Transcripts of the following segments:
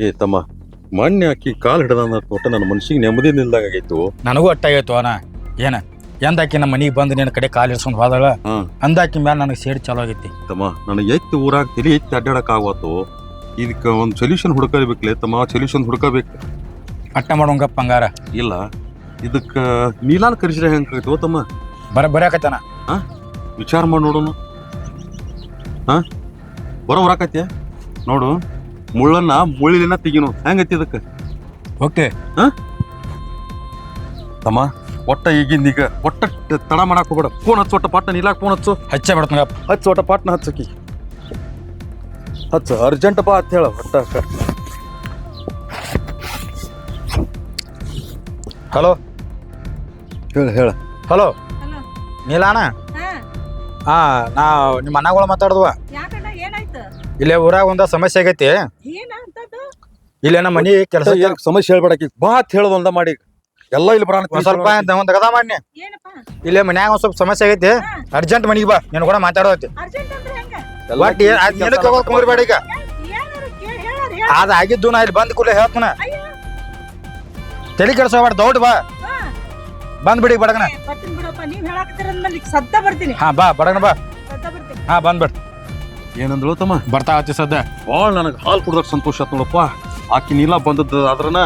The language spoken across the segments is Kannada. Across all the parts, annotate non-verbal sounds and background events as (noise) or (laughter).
ಏ ತಮ್ಮ ಮಣ್ಣ ಹಾಕಿ ಕಾಲು ಹಿಡ್ದ ಒಟ್ಟ ನನ್ನ ಮನ್ಸಿಗೆ ನೆಮ್ಮದಿ ನಿಲ್ದಾಗೈತು ನನಗೂ ಅಟ್ಟಾಗೈತು ಅಣ್ಣ. ಏನ ಎಂದಾಕಿ ನಮ್ಮ ಮನಿಗೆ ಬಂದು ನಿನ್ನ ಕಡೆ ಕಾಲು ಇರ್ಸ್ಕೊಂಡು ಹೋದಳ? ಹಾ. ಅಂದಾಕಿ ಮೇಲೆ ನನಗೆ ಸೇಡ್ ಚಲೋ ಆಗೈತಿ. ತಮ್ಮ ನನಗೆ ಎತ್ತಿ ಊರಾಗ ತಲೆ ಎತ್ತಿ ಅಡ್ಡಾಡಕ್ ಆಗವತ್ತು ಇದಕ್ಕೆ ಒಂದು ಸೊಲ್ಯೂಷನ್ ಹುಡ್ಕಬೇಕಲೇ ತಮ್ಮ ಸೊಲ್ಯೂಷನ್ ಹುಡ್ಕಬೇಕು. ಅಟ್ಟ ಮಾಡೋಂಗಪ್ಪ ಹಂಗಾರ. ಇಲ್ಲ ಇದಕ್ಕೆ ನೀಲಾನ್ ಕರೆಸಿದ್ರೆ ಹೆಂಗೆ ತಮ್ಮ? ಬರ ಹಾಂ ವಿಚಾರ ಮಾಡಿ ನೋಡೋಣ. ಹಾಂ ಬರೋ ಬರಾಕತ್ಯ ನೋಡು. ಮುಳ್ಳನ್ನ ಮುಳ್ಳಿನ ತೆಗಿನು ಹೆಂಗೈತಿ ಇದಕ್ಕೆ? ಓಕೆ. ತಮ್ಮ ಒಟ್ಟ ಈಗಿಂದ ಈಗ ಒಟ್ಟ ತಡ ಮಾಡಕ್ ಹೋಗ್ಬೇಡ. ಫೋನ್ ಹಚ್ಚು ಒಟ್ಟ ಪಾಟ್ನ ನೀಲಾಕ್ ಫೋನ್ ಹಚ್ಚು. ಹಚ್ಚೇ ಬಿಡ್ತಂಗಪ್ಪ ಹಚ್ಚು ಒಟ್ಟ ಪಾಟ್ನ ಹಚ್ಚಕಿ ಹಚ್ಚು ಅರ್ಜೆಂಟ್ ಬಾ ಅಂತ ಹೇಳ ಒಟ್ಟ ಅಕ್ಕ. ಹಲೋ? ಹೇಳ ಹೇಳ. ಹಲೋ? ಹಲೋ. ನೀಲಾಣ ಹಾ. ಹಾ ನಾ ನಿಮ್ಮ ಅಣ್ಣಗಳು ಮಾತಾಡ್ದವ? ಇಲ್ಲೇ ಊರಾಗ ಒಂದ ಸಮಸ್ಯೆ ಆಗೈತಿ. ಇಲ್ಲೇ ನಮ್ಮ ಮನಿ ಕೆಲಸ ಸಮಸ್ಯೆ ಹೇಳ್ಬೇಡಕಿ. ಬಾತ್ ಅಂತ ಹೇಳೋದು ಒಂದ ಮಾಡಿ. ಎಲ್ಲ ಇಲ್ಲಿ ಬರೋಣ ಒಂದ್ ಸ್ವಲ್ಪ ಒಂದ್ ಕದ ಮಾಡಿ ಏನಪ್ಪ? ಇಲ್ಲೇ ಮನ್ಯಾಗ ಒಂದ್ ಸ್ವಲ್ಪ ಸಮಸ್ಯೆ ಆಗೈತಿ. ಅರ್ಜೆಂಟ್ ಮನಿಗೆ ಬಾ. ನೀನು ಕೂಡ ಮಾತಾಡೋತಿ ಅರ್ಜೆಂಟ್ ಅಂದ್ರೆ ಹೆಂಗ? ಬಟ್ ಏನಕ್ಕೆ ಹೋಗೋದು ಕುಂದ್ರಬೇಡ ಈಗ. ಅದ ಆಗಿದ್ದು ನಾ ಇಲ್ಲಿ ಬಂದ ಕೂಡಲೇ ಹೇಳ್ತಾನ. ತಲೆ ಕೆಡ್ಸೋಬೇಡ ದೌಡ್ ಬಾ. ಬಂದ್ಬಿಡಿ ಬಂದ್ ಬಿಡಿ ಬಡಗನ. ಹಾ ಬಾ ಬಡಗನ ಬಾ. ಸದ್ದ ಬರ್ತೀನಿ. ಹಾ ಬಂದ್ಬಿಡ್ ಏನಂದ್ಳು ತಮ್ಮ? ಬರ್ತಾ ಆತಿ ಸದ್ಯ. ಭಾಳ ನನಗೆ ಹಾಲು ಕುಡ್ದಕ್ಕೆ ಸಂತೋಷ ಆತ್ ನೋಡಪ್ಪ. ಆಕಿ ನೀಲ ಬಂದದ್ದು ಆದ್ರನ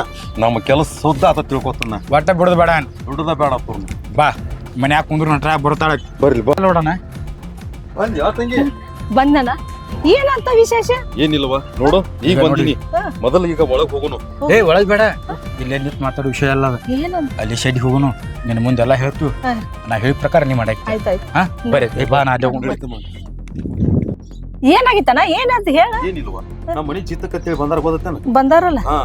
ನಮ್ಮ ಕೆಲಸ ಸುದ್ದ ಆತ ತಿಳ್ಕೊತನ ಬಟ್ಟೆ ಬಿಡದ ಬೇಡ ಬಿಡದ ದುಡ್ಡದ ಬೇಡ ಪೂರ್ಣ ಬಾ ಮನ್ಯಾಗ ಕುಂದ್ರು ನಟ್ರ ಬರ್ತಾಳ. ಬರ್ಲಿ ಬಾ. ನೋಡೋಣ. ಬಂದ್ಯಾ ತಂಗಿ? ಬಂದನ ಏನಂತ ವಿಶೇಷ? ಏನಿಲ್ವಾ ನೋಡು ಈಗ ಈಗ ಬಂದಿನಿ. ಮೊದಲು ಈಗ ಒಳಗೆ ಹೋಗುನು. ಏ ಒಳಗ್ ಬೇಡ. ಇಲ್ಲೇ ನಿಂತ್ ಮಾತಾಡೋ ವಿಷಯ ಅಲ್ಲ ಅದ. ಏನಂತ? ಅಲ್ಲಿ ಶೆಡ್ ಹೋಗುನು. ನಿನ್ನ ಮುಂದೆಲ್ಲ ಹೇಳ್ತು. ಹಾ. ನಾ ಹೇಳಿದ ಪ್ರಕಾರ ನೀ ಮಾಡಾಕಿ ಆಯ್ತಾಯ್ತು ಹಾ ಬರೀ ಏ ಬಾ ನಾ ಅಲ್ಲೇ. ಏನಾಗಿತ್ತನ ಏನಂತ ಹೇಳ? ಏನಿಲ್ವಾ? ನಮ್ಮ ಮನಿ ಚಿತ್ತಕತ್ತೇಳಿ ಬಂದಾರ ಬಂದತ್ತೇನ ಬಂದಾರಲ್ಲ? ಹಾ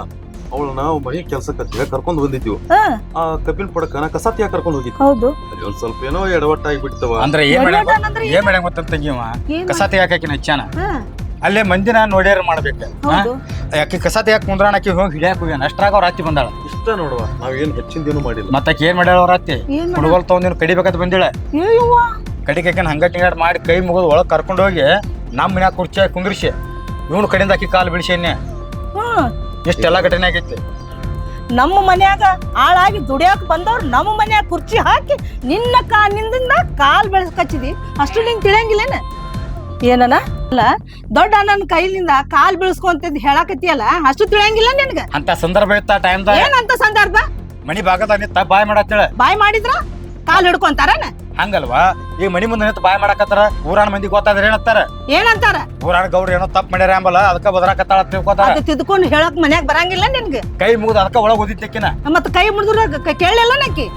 ಅವಳು ನಾವು ಮನೆ ಕೆಲ್ಸಕ್ಕೆ ಕರ್ಕೊಂಡ್ ಬಂದಿದ್ವಿ ಆ ಆ ಕಬ್ಬಿನ ಕಸ ಕಸಾತಿಯಾಗ ಕರ್ಕೊಂಡ್ ಹೋಗಿದ್ವಿ. ಹೌದು. ಅಲ್ಲಿ ಒಂದ್ ಸ್ವಲ್ಪ ಏನೋ ಎಡವಟ್ಟ ಆಗಿಬಿಡ್ತವ ಅಂದ್ರೆ ಏನ್ ಮೇಡಮ್ ಏನ್ ಮಾಡ್ಯಾನ ಗೊತ್ತ ತಂಗಿವ ಏನ್? ಕಸ ತೆಗಿಯಾಕಿನ ಹೆಚ್ಚಾನ ಅಲ್ಲೇ ಮಂದಿನ ನೋಡ್ಯಾರ ಮಾಡ್ಬೇಕ. ಯಾಕೆ ಕಸ ತೆಗಿಯಾಕ ಕುಂದ್ರಾಣ ಆಕಿ ಹೋಗಿ ಹಿಡಿಯಾಕ ಹೋಗ್ಯಾನ. ಅಷ್ಟ್ರಾಗ ಅವ್ರ ಅತ್ತಿ ಬಂದಾಳ. ಇಷ್ಟ ನೋಡುವ ನಾವೇನ್ ಹೆಚ್ಚಿಂದೇನು ಮಾಡಿಲ್ಲ. ಮತ್ತ ಏನ್ ಮಾಡ್ಯಾಳ ಅವ್ರ ಅತ್ತಿ ಏನ್ ಹುಡುಗಲ್ ತಗೊಂಡಿನ ಕಡಿಬೇಕಂತ ಬಂದಿಳ. ಕಡಿಕೇಕನ್ ಹಂಗ ಟಿಂಗಾಡ್ ಮಾಡಿ ಕೈ ಮುಗಿದು ಒಳಗ್ ಕರ್ಕೊಂಡು ಹೋಗಿ ನಮ್ಮ ಮನ್ಯಾಗ ಕುರ್ಚಿ ಕುಂದ್ರಿಸಿ ಇವನು ಕಡೆಯಿಂದ ಹಾಕಿ ಕಾಲು ಬಿಡಿಸೇನೆ ಹ್ಮ್. ಇಷ್ಟೆಲ್ಲ ಘಟನೆ ಆಗೈತಿ. ನಮ್ಮ ಮನ್ಯಾಗ ಆಳಾಗಿ ದುಡಿಯಾಕ ಬಂದವ್ರು ನಮ್ಮ ಮನ್ಯಾಗ ಕುರ್ಚಿ ಹಾಕಿ ನಿನ್ನ ಕಾ ನಿಂದಿಂದ ಕಾಲ್ ಬೆಳೆಸ್ಕಚ್ಚಿದಿ. ಅಷ್ಟು ನಿಂಗೆ ತಿಳಿಯಂಗಿಲ್ಲೇನ? ಏನನ? ಅಲ್ಲ ದೊಡ್ಡ ಅಣ್ಣನ ಕೈಲಿಂದ ಕಾಲ್ ಬೆಳೆಸ್ಕೊಂತಿದ್ ಹೇಳಾಕತಿಯಲ್ಲ ಅಷ್ಟು ತಿಳಿಯಂಗಿಲ್ಲ ನಿನ್ಗ? ಅಂತ ಸಂದರ್ಭ ಇತ್ತ ಟೈಮ್ದಾಗ ಏನಂತ ಸಂದರ್ಭ? ಮನಿ ಭಾಗದಾಗ ನಿಂತ ಬಾಯ್ ಮಾಡತ್ತೇಳ. ಬಾಯ್ ಮಾಡಿದ್ರ ಕಾಲ್ ಹಿಡ್ಕೊಂತಾರನ? ಹಂಗಲ್ವಾ? ಈಗ ಮನಿ ಮುಂದೆ ನಿಂತು ಬಾಯ್ ಮಾಡಕತ್ತಾರ? ಊರಾನ ಮಂದಿ ಗೊತ್ತಾದ್ರೆ ಏನತ್ತಾರ ಏನಂತಾರ? ಊರಾನ ಗೌಡ್ರ ಏನೋ ತಪ್ಪು ಮಾಡ್ಯಾರ ಅಂಬಲ್ಲ ಅದಕ್ಕ ಬದರಾಕತ್ತಾಳ ಅಂತ ತಿಳ್ಕೊತಾರ? ಅದು ತಿದ್ಕೊಂಡು ಹೇಳಕ್ ಮನ್ಯಾಗ ಬರಂಗಿಲ್ಲ ನಿನ್ಗೆ. ಕೈ ಮುಗಿದು ಅದಕ್ಕೆ ಒಳಗೆ ಓದಿದ್ದಕ್ಕಿನ ಮತ್ತೆ ಕೈ ಮುಡಿದ್ರ ಕೇಳಲ್ಲ ನಕ್ಕಿ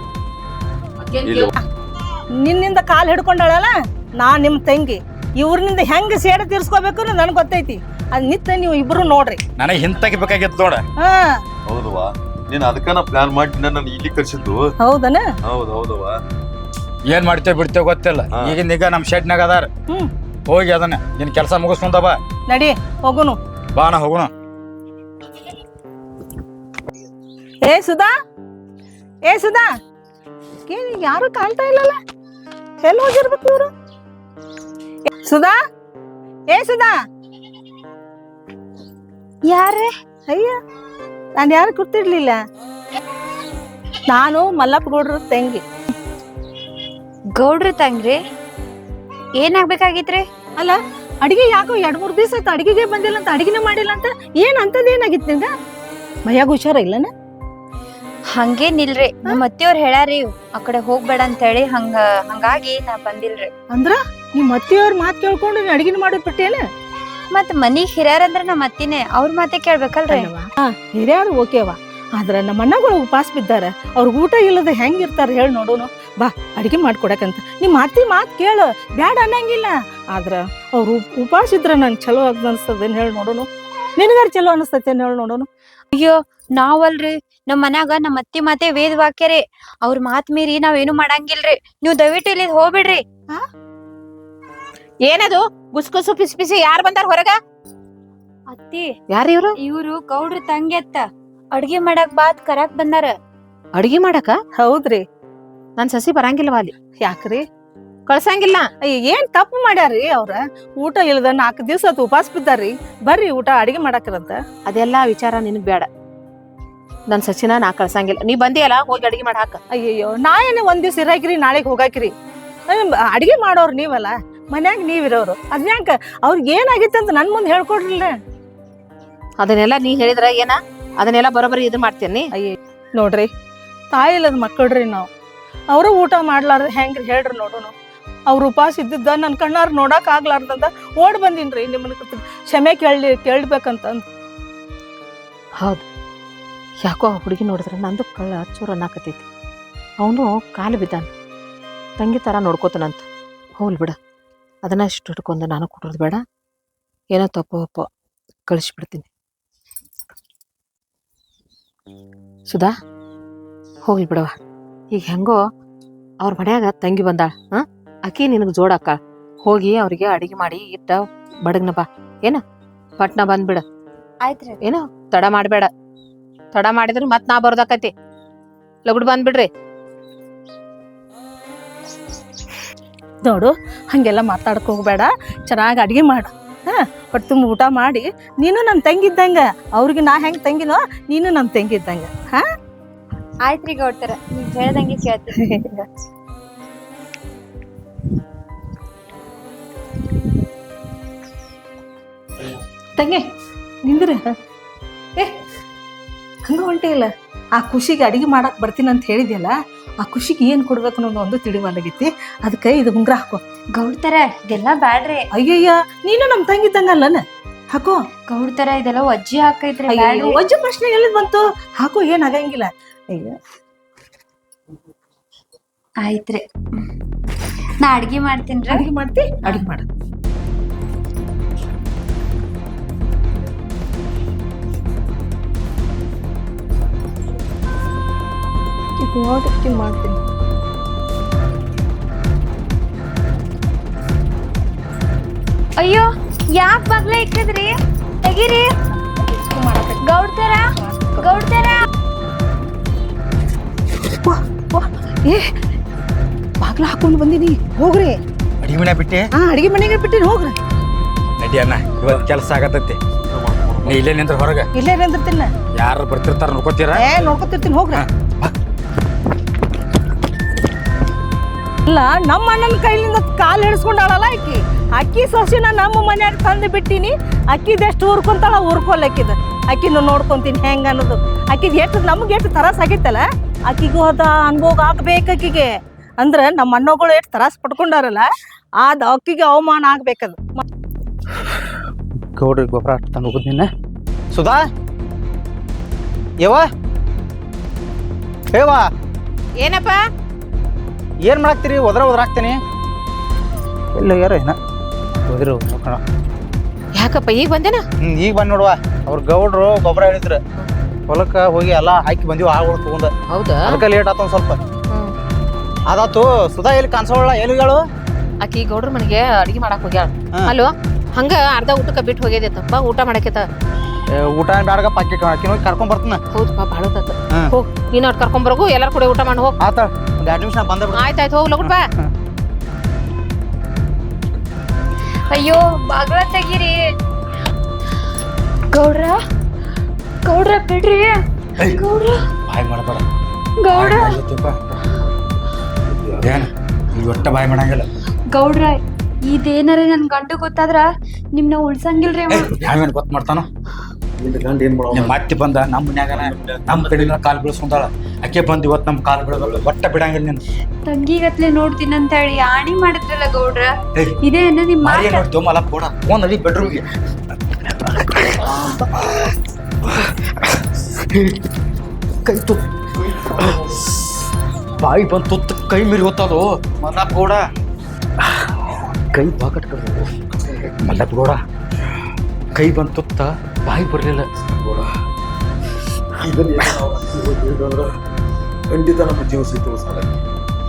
ನಿನ್ನಿಂದ ಕಾಲ್ ಹಿಡ್ಕೊಂಡಾಳಲ್ಲ? ನಾ ನಿಮ್ ತಂಗಿ. ಇವ್ರನಿಂದ ಹೆಂಗ್ ಸೇಡ ತೀರ್ಸ್ಕೋಬೇಕು ನನ್ಗೆ ಗೊತ್ತೈತಿ. ಅದ್ ನಿತ್ತ ನೀವು ಇಬ್ರು ನೋಡ್ರಿ. ನನಗೆ ಹಿಂತಕ್ಕೆ ಬೇಕಾಗಿತ್ತು ನೋಡ. ಹಾ. ಹೌದವಾ ನೀನ್ ಅದಕ್ಕನ ಪ್ಲಾನ್ ಮಾಡಿ ನನ್ನ ಇಲ್ಲಿ ಕರ್ಸಿದ್ದು? ಹೌದನ? ಹೌದು ಹೌದವಾ ಏನ್ ಮಾಡ್ತೇವೆ ಬಿಡ್ತೇವೆ ಗೊತ್ತಿಲ್ಲ. ಈಗಿನ ಈಗ ನಮ್ ಶೆಡ್ನಾಗ ಅದಾರ. ಹ್ಮ್. ಹೋಗಿ ಅದನ್ನ ನಿನ್ ಕೆಲಸ ಮುಗಿಸ್ಕೊಂಡ ಬಾ. ನಡಿ ಹೋಗುನು. ಬಾ ನಾ ಹೋಗೋಣ ಏ ಸುಧಾ ಏ ಸುಧಾ. ಏನ್ ಯಾರು ಕಾಣ್ತಾ ಇಲ್ಲಲ್ಲ? ಎಲ್ಲಿ ಹೋಗಿರ್ಬೇಕು ಇವರು? ಸುಧಾ ಏ ಸುಧಾ. ಯಾರೇ? ಅಯ್ಯ ನಾನು ಯಾರು ಗೊತ್ತಿರ್ಲಿಲ್ಲ ನಾನು ಮಲ್ಲಪ್ಪ ಗೌಡ್ರ ತಂಗಿ. ಗೌಡ್ರ ತಂಗ್ರಿ ಏನಾಗ್ಬೇಕಾಗಿತ್ರಿ? ಅಲ್ಲ ಅಡಿಗೆ ಯಾಕೋ ಎರಡ್ ಮೂರ್ ದಿವಸ ಆಯ್ತು ಅಡಿಗೆಗೆ ಬಂದಿಲ್ಲ ಅಂತ ಅಡಿಗೆನೇ ಮಾಡಿಲ್ಲ ಅಂತ ಏನ್ ಅಂತದ್ ಏನಾಗಿತ್ತು ನಿಂದ ಮೈಯಾಗ ಹುಷಾರ ಇಲ್ಲನ ಹಂಗೇನಿಲ್ರಿ ನಮ್ಮ ಅತ್ತಿಯವ್ರ ಹೇಳಾರಿ ಆ ಕಡೆ ಹೋಗ್ಬೇಡ ಅಂತ ಹೇಳಿ ಹಂಗ ಹಂಗಾಗಿ ನಾ ಬಂದಿಲ್ರಿ. ಅಂದ್ರ ನಿಮ್ ಅತ್ತೆಯವ್ರ ಮಾತ್ ಕೇಳ್ಕೊಂಡು ನೀನ್ ಅಡಿಗೆ ಮಾಡೋದ್ ಬಿಟ್ಟೇನ? ಮತ್ ಹಿರಿಯರ್ ಅಂದ್ರೆ ನಮ್ಮ ಅತ್ತಿನೇ ಅವ್ರ ಮಾತೇ ಕೇಳ್ಬೇಕಲ್ರಿ? ಹಿರಿಯರು ಓಕೆವಾ ಆದ್ರ ನಮ್ಮ ಅಣ್ಣಗಳು ಉಪವಾಸ ಬಿದ್ದಾರ. ಅವ್ರಿಗೆ ಊಟ ಇಲ್ಲದ ಹೆಂಗಿರ್ತಾರ ಹೇಳಿ ನೋಡೋನು. ಬಾ ಅಡಿಗೆ ಮಾಡ್ಕೊಡಕಂತ ನಿಮ್ಮ ಅತ್ತಿ ಮಾತ್ ಕೇಳು ಬ್ಯಾಡ ಅನ್ನಂಗಿಲ್ಲ. ಆದ್ರ ಅವ್ರು ಉಪವಾಸ ಇದ್ರ ನಂಗೆ ಚಲೋ ಆಗ್ದ ಅನ್ಸ್ತದೇನ್ ಹೇಳಿ ನೋಡೋನು. ನಿನಗಾರ ಚಲೋ ಅನಿಸ್ತೈತೆ ಹೇಳಿ ನೋಡೋನು. ಅಯ್ಯೋ ನಾವಲ್ರಿ. ನಮ್ ಮನ್ಯಾಗ ನಮ್ಮ ಅತ್ತಿ ಮಾತೆ ವೇದ ವಾಕ್ಯರಿ ಅವ್ರ ಮಾತ್ ಮೀರಿ ನಾವೇನು ಮಾಡಂಗಿಲ್ರಿ. ನೀವ್ ದಯವಿಟ್ಟು ಇಲ್ಲಿ ಹೋಗ್ಬಿಡ್ರಿ. ಏನದು? ಗುಸ್ಗುಸು ಪಿಸಿ ಪಿಸಿ ಯಾರ್ ಬಂದಾರ ಹೊರಗ? ಅತ್ತಿ ಯಾರು ಇವ್ರು? ಇವ್ರು ಗೌಡ್ರ ತಂಗೆತ್ತ ಅತ್ತ. ಅಡ್ಗೆ ಮಾಡಕ್ ಬಾತ್ ಕರಾಕ್ ಬಂದಾರ. ಅಡ್ಗಿ ಮಾಡಕ? ಹೌದ್ರಿ. ನನ್ ಸಸಿ ಬರಂಗಿಲ್ವಾ ಅಲ್ಲಿ. ಯಾಕ್ರಿ? ಕಳ್ಸಂಗಿಲ್ಲ. ಅಯ್ಯ ಏನ್ ತಪ್ಪು ಮಾಡ್ಯಾರಿ ಅವ್ರ? ಊಟ ಇಲ್ಲದ ನಾಲ್ಕು ದಿವಸ ಅದು ಉಪವಾಸ ಬಿದ್ದಾರಿ ಬರ್ರಿ ಊಟ ಅಡಿಗೆ ಮಾಡಕ್ರಂತ. ಅದೆಲ್ಲಾ ವಿಚಾರ ನಿನಗ್ ಬೇಡ. ನನ್ ಸಸಿನ ನಾ ಕಳ್ಸಂಗಿಲ್ಲ. ನೀ ಬಂದಿಯಲ್ಲ ಹೋಗಿ ಅಡಿಗೆ ಮಾಡಿ ಹಾಕ. ಅಯ್ಯಯ್ಯೋ ನಾ ಏನೇ ಒಂದ್ ದಿವ್ಸ ಇರಾಕ್ರಿ ನಾಳೆಗ್ ಹೋಗಾಕಿರಿ. ಅಡಿಗೆ ಮಾಡೋರು ನೀವಲ್ಲ. ಮನ್ಯಾಗ ನೀವಿರೋರು. ಅದ್ನ್ಯಾಕ ಅವ್ರಿಗೆ ಏನಾಗಿತ್ತು ಅಂತ ನನ್ ಮುಂದೆ ಹೇಳ್ಕೊಡ್ರಿಲ್ಲ. ಅದನ್ನೆಲ್ಲ ನೀ ಹೇಳಿದ್ರ ಏನ? ಅದನ್ನೆಲ್ಲ ಬರೋಬ್ಬರಿ ಇದು ಮಾಡ್ತೀನಿ. ನೋಡ್ರಿ ತಾಯಿ ಇಲ್ಲದ ಮಕ್ಕಳ್ರಿ ನಾವು. ಅವರು ಊಟ ಮಾಡ್ಲಾರ್ದ ಹೆಂಗ್ರಿ ಹೇಳ್ರಿ ನೋಡೋಣ ಅವ್ರ ಉಪವಾಸ ಇದ್ದಿದ್ದ ನನ್ನ ಕಣ್ಣಾರ ನೋಡಕ್ ಆಗ್ಲಾರ್ದಂದ ಓಡ್ ಬಂದಿನ್ರಿ ನಿಮ್ಮನ್ನ ಕ್ಷಮೆ ಕೇಳಿ ಕೇಳ್ಬೇಕಂತಂದು. ಹೌದು. ಯಾಕೋ ಆ ಹುಡುಗಿ ನೋಡಿದ್ರೆ ನಂದು ಕಳ್ಳ ಚೂರ ಅನ್ನಕತ್ತೈತಿ. ಅವನು ಕಾಲು ಬಿದ್ದಾನ. ತಂಗಿ ಥರ ನೋಡ್ಕೋತಾನಂತ. ಹೋಲ್ ಬಿಡ. ಅದನ್ನ ಇಷ್ಟು ಹಿಡ್ಕೊಂಡು ನಾನು ಕೊಡೋದು ಬೇಡ. ಏನೋ ತಪ್ಪು ಒಪ್ಪ ಕಳಿಸ್ಬಿಡ್ತೀನಿ. ಸುಧಾ ಹೋಗ್ಲಿ ಬಿಡವ ಈಗ ಹೆಂಗೋ ಅವ್ರ ಮನ್ಯಾಗ ತಂಗಿ ಬಂದಾಳ ಹಾ? ಅಕ್ಕಿ ನಿನಗೆ ಜೋಡಾಕ ಹೋಗಿ ಅವ್ರಿಗೆ ಅಡಿಗೆ ಮಾಡಿ ಇಟ್ಟ ಬಡಗ್ನ ಬಾ. ಏನ? ಪಟ್ನ ಬಂದ್ಬಿಡ. ಆಯ್ತ್ರಿ ಏನು ತಡ ಮಾಡಬೇಡ. ತಡ ಮಾಡಿದ್ರೆ ಮತ್ ನಾ ಬರ್ದಾಕತಿ. ಲಗುಡ್ ಬಂದ್ಬಿಡ್ರಿ. ನೋಡು ಹಂಗೆಲ್ಲ ಮಾತಾಡಕ್ ಹೋಗ್ಬೇಡ. ಚೆನ್ನಾಗಿ ಅಡಿಗೆ ಮಾಡು ಹಾ? ಹೊಟ್ಟೆ ತುಂಬ ಊಟ ಮಾಡಿ ನೀನು ನನ್ನ ತಂಗಿದ್ದಂಗ. ಅವ್ರಿಗೆ ನಾ ಹೆಂಗ್ ತಂಗಿನೋ ನೀನು ನನ್ನ ತಂಗಿದ್ದಂಗ. ಹಾ? ಆಯ್ತ್ರಿ ಗೌಡ್ತಾರ ನೀವು ಹೇಳ್ದಂಗೆ ಕೇಳ್ತೀನಿ. (laughs) ತಂಗಿ ನಿಂದ್ರ. ಏ ಹಂಗ ಹೊಂಟಿಲ್ಲ ಆ ಖುಷಿಗೆ ಅಡಿಗೆ ಮಾಡಕ್ ಬರ್ತೀನಿ ಅಂತ ಹೇಳಿದ್ಯಲ್ಲ ಆ ಖುಷಿಗೆ ಏನ್ ಕೊಡ್ಬೇಕು ಅನ್ನೋದು ಒಂದು ತಿಳಿವಲ್ಲಾಗೈತಿ ಅದಕ್ಕೆ ಇದು ಉಂಗ್ರ ಹಾಕೋ. ಗೌಡ್ತರ ಇದೆಲ್ಲ ಬ್ಯಾಡ್ರಿ. ಅಯ್ಯಯ್ಯ ನೀನು ನಮ್ಮ ತಂಗಿ ಅಲ್ಲನ ಹಾಕೋ. ಗೌಡ್ತರ ಇದೆಲ್ಲ ಒಜ್ಜಿ ಹಾಕೈತ್ರಿ ಅಜ್ಜಿ ಬ್ಯಾಡ್ರಿ. ಪ್ರಶ್ನೆ ಎಲ್ಲಿ ಬಂತು? ಹಾಕೋ ಏನ್ ಆಗಂಗಿಲ್ಲ. ಅಯ್ಯ. ಆಯ್ತ್ರಿ. ನಾ ಅಡ್ಗಿ ಮಾಡ್ತೀನಿ ಅಡಿಗೆ ಮಾಡ್ತಿ? ಅಡಿಗೆ ಮಾಡ. ಇದು ನೋಡಿ ಮಾಡ್ತೀನಿ ಅಯ್ಯೋ ಯಾಕ್ ಬಗ್ಲ ಇಕ್ಕಿದ್ರಿ? ತೆಗೀರಿ. ಗೌಡ್ತಾರ ಗೌಡ್ತಾರ ಏ ಬಾಗ್ಲ ಹಾಕೊಂಡು ಬಂದಿನಿ ಹೋಗ್ರಿ. ಅಡಿಗೆ ಮನೆ ಬಿಟ್ಟೆ? ಹಾ ಅಡಿಗೆ ಮನೆಗೆ ಬಿಟ್ಟಿನಿ ಹೋಗ್ರಿ. ನಡಿ ಅಣ್ಣ ಇವತ್ತು ಕೆಲಸ ಆಗತೈತಿ ನೀ ಇಲ್ಲೇ ನಿಂದ್ರ ಹೊರಗೆ. ಇಲ್ಲೇ ನಿಂದಿರ್ತೀನಿ ಯಾರು ಬರ್ತಿರ್ತಾರ ನೋಡ್ಕೋತೀರಾ? ಏ ನೋಡ್ಕೋತಿರ್ತೀನಿ ಹೋಗ್ರಿ. ಅಲ್ಲ ನಮ್ಮ ಅಣ್ಣನ ಕೈಲಿಂದ ಕಾಲು ಹಿಡಿಸ್ಕೊಂಡಾಳಲ್ಲ ಆಕಿ. ಅಕ್ಕಿ ಸೊಸಿನ ನಮ್ಮ ಮನ್ಯಾಗ ತಂದು ಬಿಟ್ಟಿನಿ. ಅಕ್ಕಿದೆಷ್ಟು ಊರ್ಕೊಂತಾಳ ಊರ್ಕೊಲ್ಲಕ್ಕಿದ ಅಕ್ಕಿನ ನೋಡ್ಕೊಂತೀನಿ ಹೆಂಗೆ ಅನ್ನೋದು. ಅಕ್ಕಿದ್ ಎಷ್ಟು ನಮ್ಗೆ ಎಷ್ಟು ತರಾಸ್ ಆಗಿತ್ತಲ್ಲ ಅಕ್ಕಿಗೂ ಅದ ಅನ್ಭೋಗ ಆಗ್ಬೇಕು ಅಕ್ಕಿಗೆ ಅಂದ್ರೆ ನಮ್ಮ ಅಣ್ಣಗಳು ಎಷ್ಟು ತರಾಸ್ ಪಡ್ಕೊಂಡಾರಲ್ಲ ಆದ ಅಕ್ಕಿಗೆ ಅವಮಾನ ಆಗ್ಬೇಕದು. ಗೌಡ್ರಿ ಗೊಬ್ಬರ ತಂದು ನಿನ್ನ. ಸುಧಾ? ಯವ್ವ? ಏನಪ್ಪ? ಏನ್ ಮಾಡಾಕ್ತೀರಿ? ಒದ್ರ ಒದ್ರಾಕ್ತೀನಿ ಎಲ್ಲ ಯಾರ ಏನ ಒದ್ರ ಕಣ. ಯಾಕಪ್ಪ ಈಗ ಬಂದೇನ? ಹ್ಮ್ ಈಗ ಬಂದು ನೋಡುವ. ಅವ್ರ ಗೌಡ್ರು ಗೊಬ್ಬರ ಹೇಳಿದ್ರು. ಹೊಲಕ್ಕೆ ಹೋಗಿ ಎಲ್ಲ ಹಾಕಿ ಬಂದಿವಿ ಆಗಳು ತಗೊಂಡ. ಹೌದಾ? ಅದಕ್ಕೆ ಲೇಟ್ ಆತ ಒಂದ್ ಸ್ವಲ್ಪ. ಅದಾತು ಸುಧಾ ಎಲ್ಲಿ ಕಾಣಿಸೋಳ ಎಲ್ಲಿ ಹೇಳು ಆಕಿ ಗೌಡ್ರ ಮನೆಗೆ ಅಡಿಗೆ ಮಾಡಕ್ ಹೋಗ್ಯಾಳ. ಅಲ್ವಾ ಹಂಗ ಅರ್ಧ ಊಟಕ್ಕೆ ಬಿಟ್ಟು ಹೋಗ್ಯದೈತಪ್ಪ ಊಟ ಮಾಡಕೈತ. ಏ, ಊಟ ಬ್ಯಾಡಗ ಪಾಕೆಟ್ ಹಾಕಿ ಹೋಗಿ ಕರ್ಕೊಂಡ್ ಬರ್ತಾನ. ಹೌದು ಭಾಳ ಹೊತ್ತಾತು. ಹ್ಮ್. ಹೋಗ್ ನೀನ್ ಅವ್ರು ಕರ್ಕೊಂಡ್ ಬರಗು ಎಲ್ಲರೂ ಕೂಡ ಊಟ ಮಾಡಿ ಹೋಗ್. ಆತ ಒಂದ್ ಎರಡು ನಿಮಿಷ ಬಂದ ಬಿಡ. ಆಯ್ತಾಯ್ತು ಹೋಗ್ ಲಗುಡ್ ಬಾ ಅಯ್ಯೋ ಬಾಗ್ಲ ತೆಗೀರಿ. ಗೌಡ್ರ ಗೌಡ್ರ ಬಿಡ್ರಿ. ಗೌಡ್ರ. ಬಾಯ್ ಮಾಡಬೇಡ. ಗೌಡ್ರ. ಏನ್ ಈಗ ಒಟ್ಟ ಬಾಯ್ ಮಾಡಂಗಿಲ್ಲ. ಗೌಡ್ರ ಇದೇನಾರ ನನ್ ಗಂಡು ಗೊತ್ತಾದ್ರ ನಿಮ್ನ ಉಳ್ಸಂಗಿಲ್ರಿ ಅವ. ಯಾವೇನ್ ಗೊತ್ತ ಮಾಡ್ತಾನ? ನಿಮ್ಮ ಮತ್ತೆ ಬಂದ ನಮ್ಮ ಮನ್ಯಾಗ ನಮ್ಮ ಕಡೆಯಿಂದ ಕಾಲು ಬೀಳ್ಸ್ಕೊಂತಾಳ ಅಕ್ಕೆ ಬಂದ್ ಇವತ್ತು ನಮ್ಮ ಕಾಲ್ ಬಿಡಬೇಕು ಒಟ್ಟ ಬಿಡಂಗಿಲ್ಲ ನೀನು. ತಂಗಿಗತ್ಲೆ ನೋಡ್ತೀನಿ ಅಂತ ಹೇಳಿ ಆಣಿ ಮಾಡಿದ್ರಲ್ಲ ಗೌಡ್ರ? ಏಯ್. ಇದೇ ಅನ್ನ ನಿಮ್ ಮಾರಿ ಮಾತ. ನೋಡಿ ಮಲ ಕೊಡ. ಫೋನ್ ಅಲ್ಲಿ ಬೆಡ್ರೂಮ್ಗೆ ಕೈ ತು ಬಾಯಿ ಬಂತು ತುತ್ತ ಕೈ ಮೀರಿ ಹೋತದು? ಮಲ ಕೋಡ. ಕೈ ಪಾಕಟ್ ಕಡ್ದು ಮಲ್ಲ ಗೌಡ ಕೈ ಬಂದ್ ತುತ್ತ. ಬಾಯಿ ಬರ್ಲಿಲ್ಲ. ಗೌಡ. ಖಂಡಿತ ನಮ್ಮ ಜೀವ ಸಿಗ್ತದೆ ಸಾಲ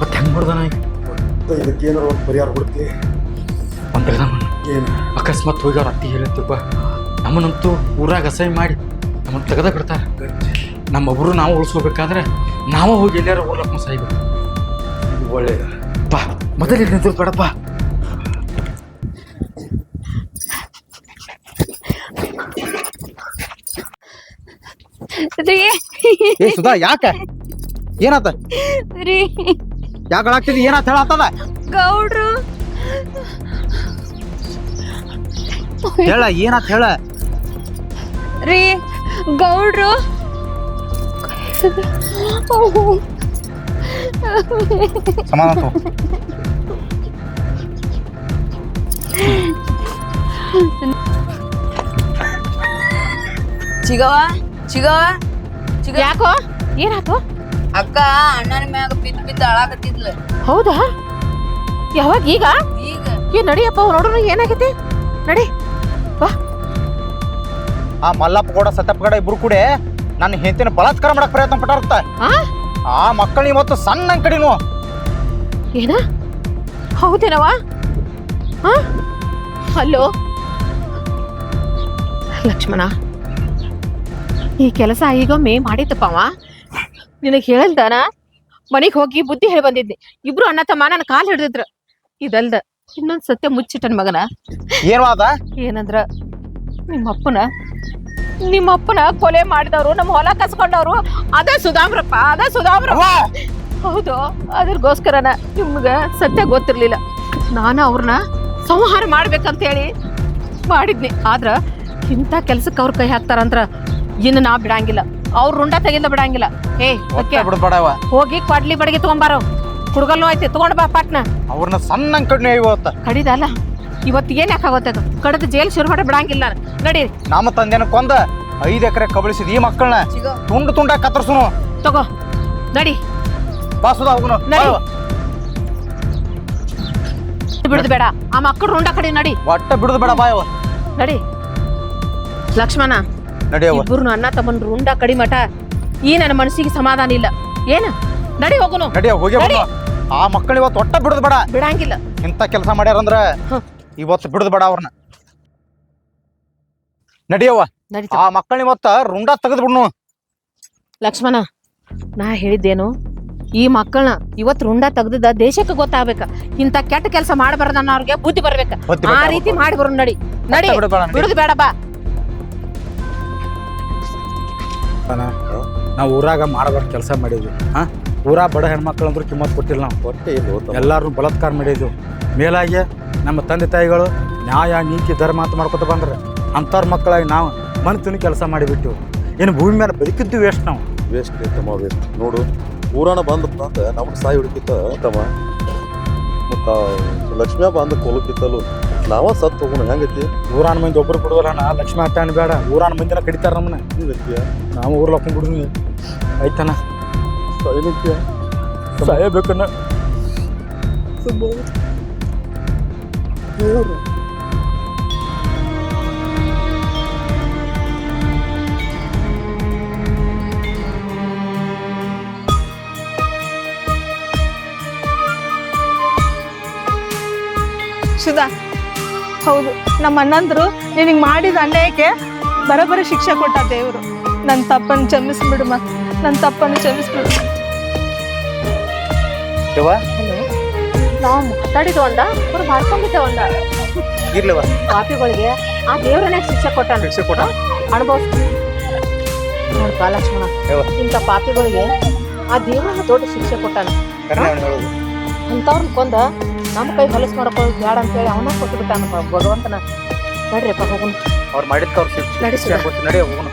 ಮತ್ತೆ ಹೆಂಗ್ ಮಾಡ್ದಾನ ಇದಕ್ಕೇನಾರು ಒಂದು ಪರಿಹಾರ ಕೊಡ್ತಿ? ಒಂದ್ ಏನು? ಅಕಸ್ಮಾತ್ ಹೋಗಿ ಅವ್ರ ಅತ್ತಿ ಹೇಳತ್ತಪ್ಪ ನಮ್ಮನ್ನಂತೂ ಊರಾಗ ಅಸಹ್ಯ ಮಾಡಿ ನಮ್ಮನ್ನು ತೆಗೆದ ಬಿಡ್ತಾರೆ. ನಮ್ಮೊಬ್ಬರು ನಾವು ಉಳಿಸ್ಕೋಬೇಕಾದ್ರೆ ನಾವೇ ಹೋಗಿ ಎಲ್ಲಾರು ಊರ್ಲಕ್ಕ ಸಾಯ್ಬೇಕು ಇದು ಒಳ್ಳೆಯದ ಬಾ ಮೊದಲಿಗೆ ನಿಂತು ಏ ಸುಧಾ ಯಾಕ? ಏನಾತ? ರೀ. ಯಾಕ ಅಳಾಗ್ತಿದಿ ಏನಾತ ಹೇಳತ್ತದ ಗೌಡ್ರು. ಹೇಳ ಏನಾತ ಹೇಳ? ರೀ ಗೌಡ್ರು. ಸಮಾಧಾನ ತಗೋ. ಚಿಗವ ಚಿಗವ ಚಿಗ ಯಾಕೋ? ಏನಾತು ಅಕ್ಕ ಅಣ್ಣನ ಮ್ಯಾಗ ಬಿದ್ದ ಬಿದ್ದ ಅಳಾಕತ್ತಿದ್ಲ. ಹೌದಾ? ಯಾವಾಗ ಈಗ? ಈಗ. ಏ ನಡಿಯಪ್ಪ ನೋಡೋಣ ಏನಾಗೈತಿ? ನಡಿ. ಆ ಮಲ್ಲಪ್ಪ ಕೂಡ ಸತ್ತಪ್ಪ ಕೂಡ ಇಬ್ರು ಕೂಡ ನನ್ನ ಹೆಂಡತಿನ ಬಲಾತ್ಕಾರ ಮಾಡಕ್ ಪ್ರಯತ್ನ ಪಟ್ಟಾರ್ತ ಆ? ಆ ಮಕ್ಕಳು ಇವತ್ತು ಸಣ್ಣ ಕಡಿನು ಏನ? ಹೌದೇನವ? ಹಾ ಹಲೋ ಲಕ್ಷ್ಮಣ ಈ ಕೆಲಸ ಈಗೊಮ್ಮೆ ಮಾಡಿದ್ದಪ್ಪವ ನಿನಗೆ ಹೇಳ್ದಾನ? ಮನೆಗೆ ಹೋಗಿ ಬುದ್ಧಿ ಹೇಳಿ ಬಂದಿದ್ದೆ ಇಬ್ರು ಅಣ್ಣ ತಮ್ಮ ನನ್ನ ಕಾಲ್ ಹಿಡ್ದಿದ್ರ. ಇದಲ್ದ ಇನ್ನೊಂದ್ ಸತ್ಯ ಮುಚ್ಚಿಟ್ಟನ್ ಮಗನ. ಏನಂದ್ರ ನಿಮ್ಮ ಏನಂದ್ರ ನಿಮ್ಮಪ್ಪನ ನಿಮ್ಮಪ್ಪನ ಕೊಲೆ ಮಾಡಿದವರು ನಮ್ಮ ಹೊಲ ಕಸ್ಕೊಂಡವ್ರು ಅದ ಸುಧಾಮ್ರಪ್ಪ ಅದ ಸುಧಾಮ್ರಪ್ಪ ಹೌದು ಅದ್ರಗೋಸ್ಕರನ ನಿಮ್ಗ ಸತ್ಯ ಗೊತ್ತಿರ್ಲಿಲ್ಲ. ನಾನು ಅವ್ರನ್ನ ಸಂಹಾರ ಮಾಡ್ಬೇಕಂತ ಹೇಳಿ ಮಾಡಿದ್ನಿ. ಆದ್ರ ಇಂಥ ಕೆಲ್ಸಕ್ಕೆ ಅವ್ರ ಕೈ ಹಾಕ್ತಾರಂದ್ರ ಇನ್ನು ನಾ ಬಿಡಂಗಿಲ್ಲ. ಅವ್ರು ರುಂಡ ತೆಗಿಲ್ಲ ಬಿಡಂಗಿಲ್ಲ. ಏ ಬಿಡ್ಬೇಡವ ಹೋಗಿ ಕಡ್ಲಿ ಬಡಗಿ ತಗೊಂಡ್ಬಾರ ಕುಡ್ಗಲ್ಲು ಐತಿ ತಗೊಂಡ್ ಬಾ ಪಾಟ್ನ. ಅವ್ರನ್ನ ಸಣ್ಣ ಕಡಿಮೆ ಇವತ್ತ ಕಡಿದಲ್ಲ? ಇವತ್ತು ಏನ್ ಅದು? ಕಡದ ಜೈಲ್ ಶುರು ಮಾಡಿ ಬಿಡಂಗಿಲ್ಲ ನಾನು. ನಡಿ. ನಮ್ಮ ತಂದೆನ ಕೊಂದ ಐದು ಎಕರೆ ಕಬಳಿಸಿದ ಈ ಮಕ್ಕಳನ್ನ ತುಂಡು ತುಂಡ ಕತ್ತರ್ಸುನು. ತಗೋ. ನಡಿ. ಬಾಸುದ ಹೋಗುನು. ನಡಿ. ಬಿಡುದು ಬೇಡ. ಆ ಮಕ್ಕಳು ರುಂಡ ಕಡಿ ನಡಿ. ಒಟ್ಟ ಬಿಡುದು ಬೇಡ ಬಾಯವ ನಡಿ. ಲಕ್ಷ್ಮಣ. ನಡಿಯವ ಅಣ್ಣ ತಮ್ಮನ್ ರುಂಡ ಕಡಿ ಮಠ. ಈ ನನ್ನ ಮನಸ್ಸಿಗೆ ಸಮಾಧಾನ ಇಲ್ಲ. ಏನ? ನಡಿ ಹೋಗುನು. ನಡೆಯ ಹೋಗಿ. ಆ ಮಕ್ಕಳು ಇವತ್ತು ಒಟ್ಟ ಬಿಡುದು ಬೇಡ. ಬಿಡಂಗಿಲ್ಲ. ಇಂಥ ಕೆಲಸ ಮಾಡ್ಯಾರಂದ್ರ. ಇವತ್ತು ಬಿಡುದು ಬೇಡ ಅವ್ರನ್ನ. ನಡಿಯವ್ವ. ನಡಿ ಆ ಮಕ್ಕಳ ಇವತ್ತ ರುಂಡ ತೆಗೆದು ಬಿಡ್ನು. ಲಕ್ಷ್ಮಣ ನಾ ಹೇಳಿದ್ದೇನು ಈ ಮಕ್ಕಳನ್ನ ಇವತ್ತು ರುಂಡ ತೆಗ್ದಿದ್ದ ದೇಶಕ್ಕೆ ಗೊತ್ತಾಗ್ಬೇಕ. ಇಂತ ಕೆಟ್ಟ ಕೆಲಸ ಮಾಡಬಾರ್ದ ಅವ್ರಿಗೆ ಬುದ್ಧಿ ಬರ್ಬೇಕ. ಆ ರೀತಿ ಮಾಡಿ ಬರೋ ನಡಿ. ನಡಿ. ಒಟ್ಟ ಬಿಡುದು ಬೇಡಪ್ಪ ನಡಿ. ಬಿಡುದು ಬೇಡ ಬಾ. ನಾವು ಊರಾಗ ಮಾಡಬಾರ್ದು ಕೆಲಸ ಮಾಡಿದ್ವಿ. ಹಾ? ಊರ ಬಡ ಹೆಣ್ಮಕ್ಳು ಅಂದ್ರೆ ಕಿಮ್ಮತ್ ಕೊಟ್ಟಿಲ್ಲ ನಾವು. ಕೊಟ್ಟಿಲ್ಲ ಎಲ್ಲರೂ ಬಲತ್ಕಾರ ಮಾಡಿದ್ವಿ ಬಲಾತ್ಕಾರ ಮಾಡಿದ್ವು. ಮೇಲಾಗಿ ನಮ್ಮ ತಂದೆ ತಾಯಿಗಳು ನ್ಯಾಯ ನೀತಿ ಧರ್ಮ ಅಂತ ಮಾಡ್ಕೊತ ಬಂದ್ರೆ. ಅಂಥವ್ರ ಮಕ್ಕಳಾಗಿ ನಾವು ಮನ್ತಿನ ಕೆಲಸ ಮಾಡಿಬಿಟ್ಟು ಏನು ಭೂಮಿ ಮೇಲೆ ಬದುಕಿದ್ದು ವೇಸ್ಟ್ ನಾವು. ವೇಸ್ಟ್ ತಮ್ಮ ವೇಸ್ಟ್. ನೋಡು ಊರಾಣ ಬಂದಪ್ಪ ಅಂತ ನಮ್ಗೆ ಸಾಯಿ ಹುಡುಕಿತ್ತ. ತಮ್ಮ. ಮತ್ತು ಲಕ್ಷ್ಮೀ ಬಂದು ಕೊಲಕಿತ್ತಲು ನಾವ ಸತ್ತು ಹೋಗೋಣ ಹೆಂಗೈತಿ ಊರಾನ ಮಂದಿ ಒಬ್ಬರು ಬಿಡುವಲ್ಲ ಲಕ್ಷ್ಮಿ ಅಟ್ಟಾಣ ಬೇಡ ಊರಾನ ಮಂದಿನ ಕಡಿತಾರ ನಮ್ಮನ್ನ. ಹಿಂಗೈತಿಯ ನಾವು ಊರ್ ಲಕ್ಕೊಂಡ್ ಬಿಡುದು ಆಯ್ತಣ್ಣ. ಸಾಯ್ಲಿಕ್ಕಿಯ ಸಾಯಬೇಕಣ್ಣ. ಸುಧಾ ಹೌದು. ನಮ್ಮ ಅಣ್ಣಂದ್ರು ನಿನಗೆ ಮಾಡಿದ ಅನ್ಯಾಯಕ್ಕೆ ಬರಬರ ಶಿಕ್ಷೆ ಕೊಟ್ಟ ದೇವರು. ನನ್ನ ತಪ್ಪನ್ನು ಕ್ಷಮಿಸ್ಬಿಡುಮ. ನನ್ನ ತಪ್ಪನ್ನು ಕ್ಷಮಿಸ್ಬಿಡು ಯವ್ವ? ನಾವು ಮಾತಾಡಿದ ಒಂದ ಅವ್ರು ಮಾಡ್ಕೊಂಡಿದ್ದೆ ಒಂದ. ಇರ್ಲಿವ ಪಾಪಿಗಳಿಗೆ ಆ ದೇವ್ರನೇ ಶಿಕ್ಷೆ ಕೊಟ್ಟಾನ. ಶಿಕ್ಷೆ ಕೊಟ್ಟ? ಅನುಭವಿಸ್ತೀನಿ ನೋಡ್ಪ ಲಕ್ಷ್ಮಣ. ಯವ್ವ. ಇಂಥ ಪಾಪಿಗಳಿಗೆ ಆ ದೇವ್ರನ್ನ ದೊಡ್ಡ ಶಿಕ್ಷೆ ಕೊಟ್ಟಾನ. ಅಂಥವ್ರನ್ನ ಕೊಂದ ನಮ್ಮ ಕೈ ಹೊಲಸು ಮಾಡ್ಕೊಳ್ಳೋದು ಬೇಡ ಅಂತೇಳಿ ಅವನ ಕೊಟ್ಟು ಬಿಟ್ಟ ಭಗವಂತನ. ನಡ್ರಿಪ್ಪ ಹೋಗುನ್ ಅವ್ರು ಮಾಡಿದ್ಕ ಅವ್ರು ನಡಿ ಹೋಗುನು